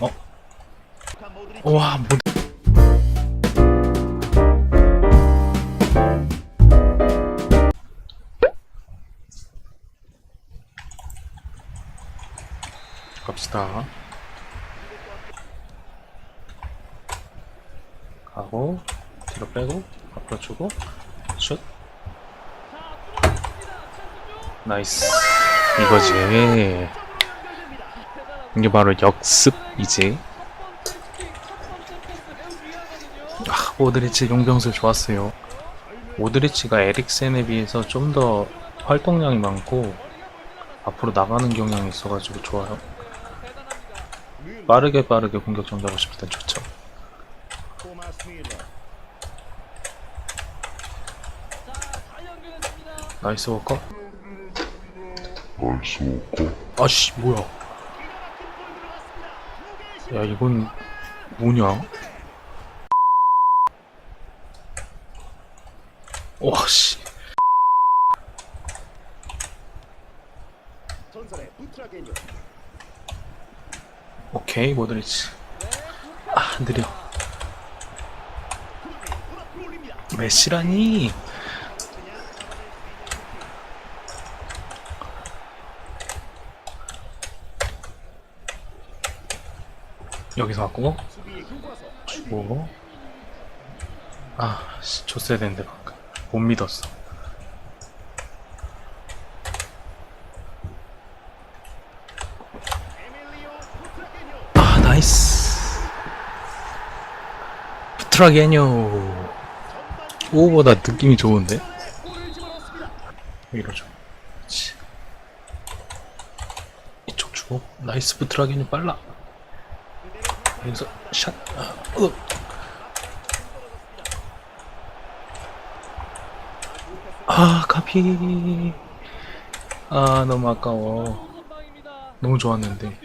어? 와, 뭐. 갑시다. 가고, 뒤로 빼고, 앞으로 주고, 슛. 나이스. 이거지. 이게 바로 역습이지. 아, 오드리치 용병술 좋았어요. 오드리치가 에릭센에 비해서 좀 더 활동량이 많고 앞으로 나가는 경향이 있어가지고 좋아요. 빠르게 빠르게 공격 전개하고 싶을 땐 좋죠. 나이스 워커. 나이스 워커 아씨 뭐야? 야 이건 뭐냐? 와씨. 오케이 모드리치. 아 느려. 메시라니. 여기서 왔고. 주고. 아 씨, 줬어야 되는데 방금. 못 믿었어. 아 나이스. 트라게뇨 오보다 느낌이 좋은데? 이러죠 그렇지. 이쪽 주고. 나이스 부트라게뇨 빨라 여기서 샷. 아, 으. 아, 카피. 아, 너무 아까워. 너무 좋았는데.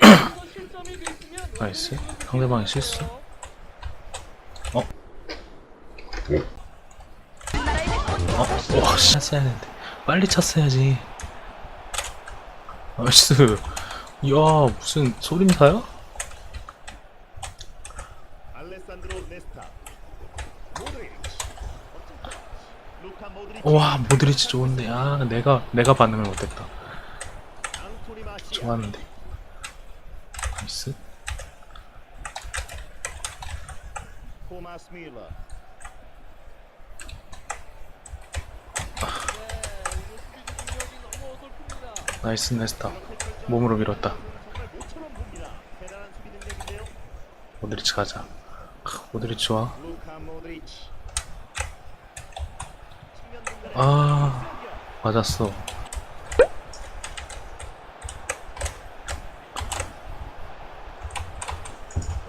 나이스. 상대방의 실수. 어? 어? 와, 씨. 찼어야 되는데. 빨리 찼어야지. 나이스. 이야, 무슨 소림사야? 알레산드로 네스타 모드리치 루카 모드리치 와 모드리치 좋은데. 아 내가 내가 반응을 못했다. 좋았는데. 나이스. 나이스 네스타 몸으로 밀었다. 모드리치 가자. 크, 모드리치 좋아 루카 모드리치 측면 공간에 아 맞았어.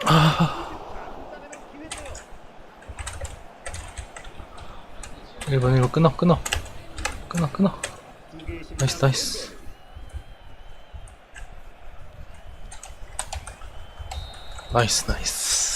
아. 1번 1번 끊어 끊어. 끊어 끊어. 나이스 나이스. 나이스 나이스